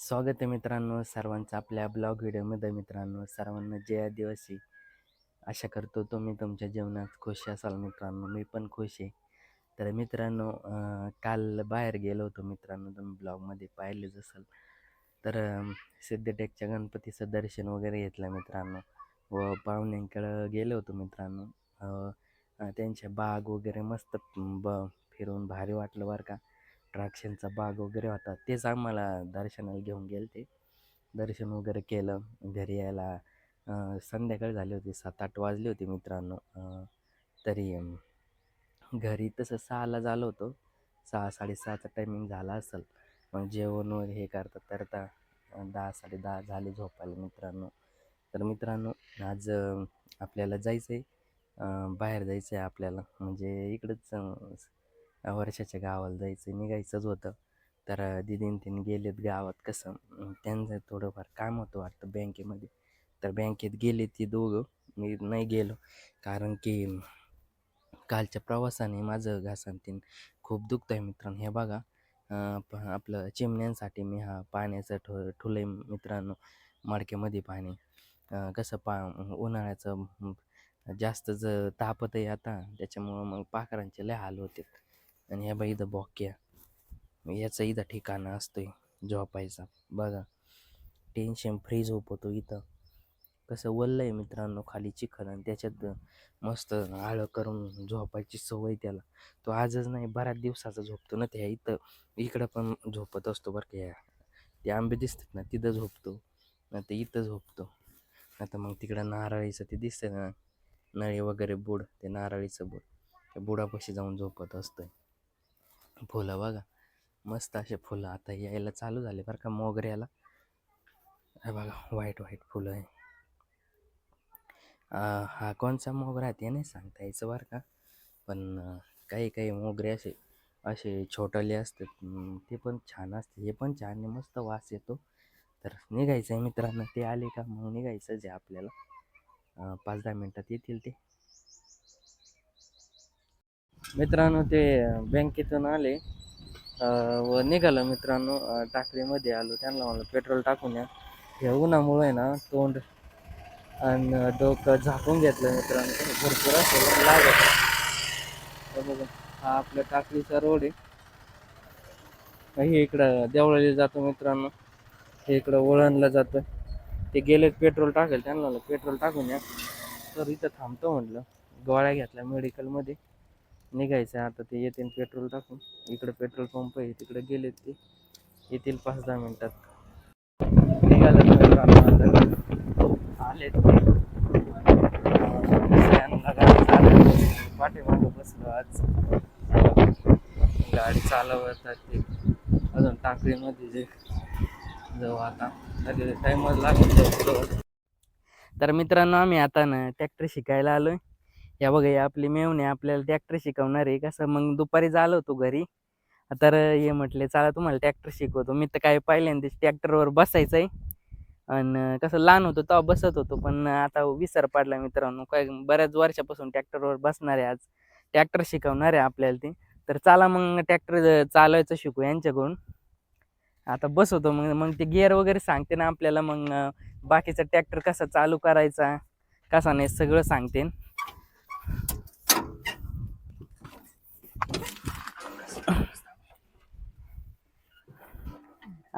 स्वागत आहे मित्रांनो सर्वांचं आपल्या ब्लॉग व्हिडिओमध्ये मित्रांनो. सर्वांना जय आदिवासी. आशा करतो तुम्ही तुमच्या जीवनात खुश असाल मित्रांनो. मी पण खुश आहे. तर मित्रांनो काल बाहेर गेलो होतो मित्रांनो तुम्ही ब्लॉगमध्ये पाहिलेच असाल. तर सिद्धटेकच्या गणपतीचं दर्शन वगैरे घेतलं मित्रांनो व पाहुण्यांकडं गेलो होतो मित्रांनो. त्यांच्या बाग वगैरे मस्त ब फिरून भारी वाटलं बरं का. द्राक्षांचा बाग वगैरे होता तेच आम्हाला दर्शनाला घेऊन गेले ते दर्शन वगैरे केलं. घरी यायला संध्याकाळ झाली होती सात आठ वाजले होते मित्रांनो. तरी घरी तसं सहाला झालो होतो. सहा साडेसहाचा टायमिंग झाला असेल. मग जेवण वगैरे हे करता करता आता दहा साडे दहा झाले झोपायला मित्रांनो. तर मित्रांनो आज आपल्याला जायचं आहे बाहेर जायचं आहे आपल्याला. म्हणजे इकडंच वर्षाच्या गावाला जायचं निघायचंच होतं. तर दिदीन त्यांनी गेलेत गावात कसं त्यांचं थोडंफार काम होतं वाटतं बँकेमध्ये. तर बँकेत गेले ती दोघं. मी नाही गेलो. कारण की कालच्या प्रवासाने माझं घासन तीन खूप दुखतं आहे मित्रांनो. हे बघा आपलं चिमण्यांसाठी मी हा पाण्याचं ठो ठुलं मित्रांनो. मडक्यामध्ये पाणी. कसं पा उन्हाळ्याचं जास्त ज तापत आहे आता. त्याच्यामुळं मग पाखरांचे लय हाल होते आणि ह्या बाई इथं बॉक्या याचं इथं ठिकाणं असतोय झोपायचा. बघा टेन्शन फ्री झोपतो इथं. कसं वल्लं आहे मित्रांनो खाली चिखल आणि त्याच्यात मस्त आळं करून झोपायची सवय त्याला. तो आजच नाही बऱ्याच दिवसाचा झोपतो ना त्या इथं. इकडं पण झोपत असतो बरं का ह्या ते आंबे दिसतात ना तिथं झोपतो. नाही तर इथं झोपतो. नाही तर मग तिकडं नारळीचं ते दिसतं ना नळी वगैरे बुड ते नारळीचं बुड. त्या बुडापाशी जाऊन झोपत असतं फुलं बघा. मस्त असे फुलं आता यायला चालू झाले बरं का मोगऱ्याला. हे बघा व्हाईट व्हाईट फुलं आहे. हा कोणचा मोगरा आहे ते नाही सांगता यायचं बरं का. पण काही काही मोगरे असे असे छोटले असतात. ते पण छान असते. हे पण छान आहे. मस्त वास येतो. तर निघायचं आहे मित्रांनो. ते आले का? मग निघायचं जे आपल्याला. पाच दहा मिनटात येतील ते. मित्रांनो ते बँकेतून आले व निघालं मित्रांनो टाकरीमध्ये आलो. त्यांना म्हणलं पेट्रोल टाकून या. हे उन्हामुळं आहे ना तोंड आणि डोकं झाकून घेतलं मित्रांनो. भरपूर असेल लागत बघा हा आपल्या टाकरीचा रोड आहे. हे इकडं देवळाला जातो मित्रांनो. हे इकडं वळणला जातं. ते गेलेत पेट्रोल टाकेल. त्यांना म्हणलं पेट्रोल टाकून या. तर इथं थांबतो म्हटलं गोळ्या घेतल्या मेडिकलमध्ये निघायचं. आहे आता ते येतील पेट्रोल टाकून. इकडं पेट्रोल पंप आहे तिकडे गेलेत ते. येतील पाच दहा मिनटात. निघालं आलेत आता आले. पाठीमागं बसलो आज. गाडी चालवतात ते. अजून टाकळीमध्ये जे जाऊ आता. टाइमच लागून जाऊ. तर मित्रांनो आम्ही आता ना ट्रॅक्टर शिकायला आलोय. या बघा या आपली मेवणे आपल्याला ट्रॅक्टर शिकवणार आहे. कसं मग दुपारी झालो होतो घरी. तर हे म्हटले चला तुम्हाला ट्रॅक्टर शिकवतो. मी तर काय पहिल्यांदाच ट्रॅक्टरवर बसायचं आहे आणि कसं लहान होतो तेव्हा बसत होतो पण आता विसर पडला मित्रांनो. काय बऱ्याच वर्षापासून ट्रॅक्टरवर बसणार आहे आज. ट्रॅक्टर शिकवणार आहे आपल्याला ते. तर चला मग ट्रॅक्टर चालवायचं शिकू यांच्याकडून. आता बसवतो मग मग ते गिअर वगैरे सांगते ना आपल्याला. मग बाकीचा ट्रॅक्टर कसा चालू करायचा कसा नाही सगळं सांगते.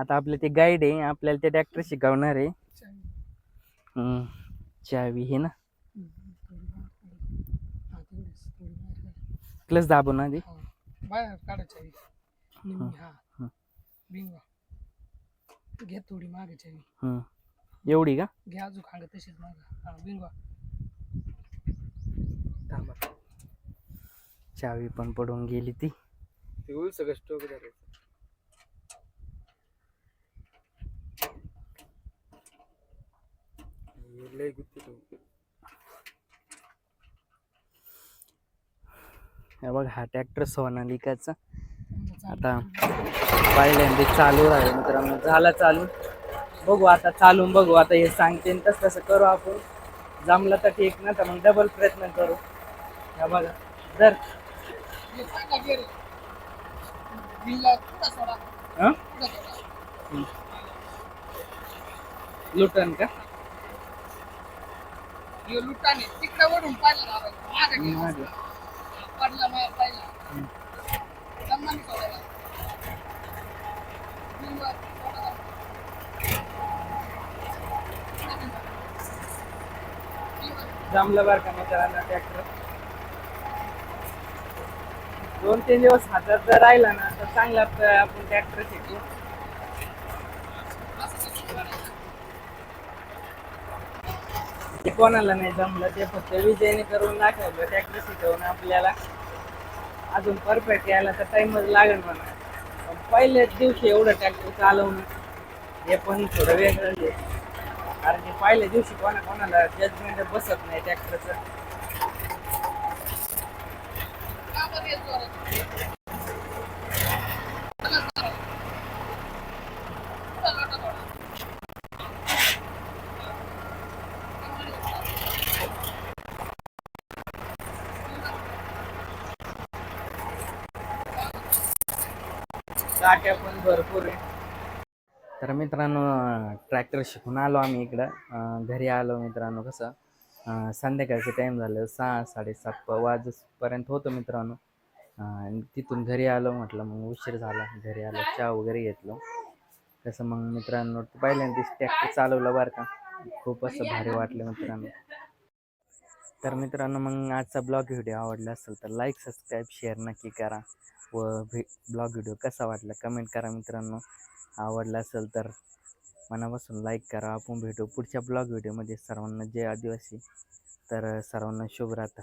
आता आपले ते गाईड आहे आपल्याला ते ट्रॅक्टर शिकवणार आहे. हम्म, चावी हे ना. क्लच दाबून आधी. बाहेर काढायची हा. हं. बिंगवा घे थोडी आहे. हम्म. एवढी का? घे अजून खांड तशीच मागा. हा बिंगवा थांबा. चावी पण पडून गेली ती. ते होईल सगळं स्टोक करायचं लय गुत्ती ठेवू. हे बघ हा ट्रॅक्टर सोनालिकाचा. आता पहिल्यांदा चालू राहील मित्रांनो. झाला चालू. बघू आता चालून बघू. आता हे सांगते तस तसं करू आपण. जमलं तर ठीक ना तर मग डबल प्रयत्न करू. हे बघा. जर. लुटन का? लुटाने तिकडे वडून पाहिलं पडला मागे पाहिला जमलं नाही सोडायला. बिनधास्त सोडायला. जमलं बरं का मित्रांनो ट्रॅक्टर दोन तीन दिवस हातात जर राहिला ना तर चांगला आपण ट्रॅक्टर शिकू ते कोणाला नाही जमलं ते फक्त विजयने करून दाखवलं ट्रॅक्टर शिकवून आपल्याला. अजून परफेक्ट यायला तर टाइमच लागेल म्हणा. पण पहिल्याच दिवशी एवढं ट्रॅक्टर चालवणं हे पण थोडं वेगळं आहे. कारण की पहिल्या दिवशी कोणा कोणाला जजमेंट बसत नाही ट्रॅक्टरचं का बरं येत जोरात? चला, लोटा थोडा. गाठ्या पण भरपूर आहे. तर मित्रांनो ट्रॅक्टर शिकून आलो आम्ही इकडं. घरी आलो मित्रांनो कसं संध्याकाळचं टाईम झालं सहा साडेसात वाजपर्यंत होतं मित्रांनो. आणि तिथून घरी आलो म्हटलं मग उशीर झाला. घरी आलो चहा वगैरे घेतलो. कसं मग मित्रांनो पहिल्यांदा ट्रॅक्टर चालवलं बरं का. खूप असं भारी वाटलं मित्रांनो. तर मित्रांनो मग आजचा ब्लॉग व्हिडिओ आवडला असेल तर लाईक सबस्क्राईब शेअर नक्की करा व व्हि ब्लॉग व्हिडिओ कसा वाटला कमेंट करा मित्रांनो. आवडला असेल तर मनापासून लाईक करा. आपण भेटू पुढच्या ब्लॉग व्हिडिओमध्ये. सर्वांना जय आदिवासी. तर सर्वांना शुभ राहता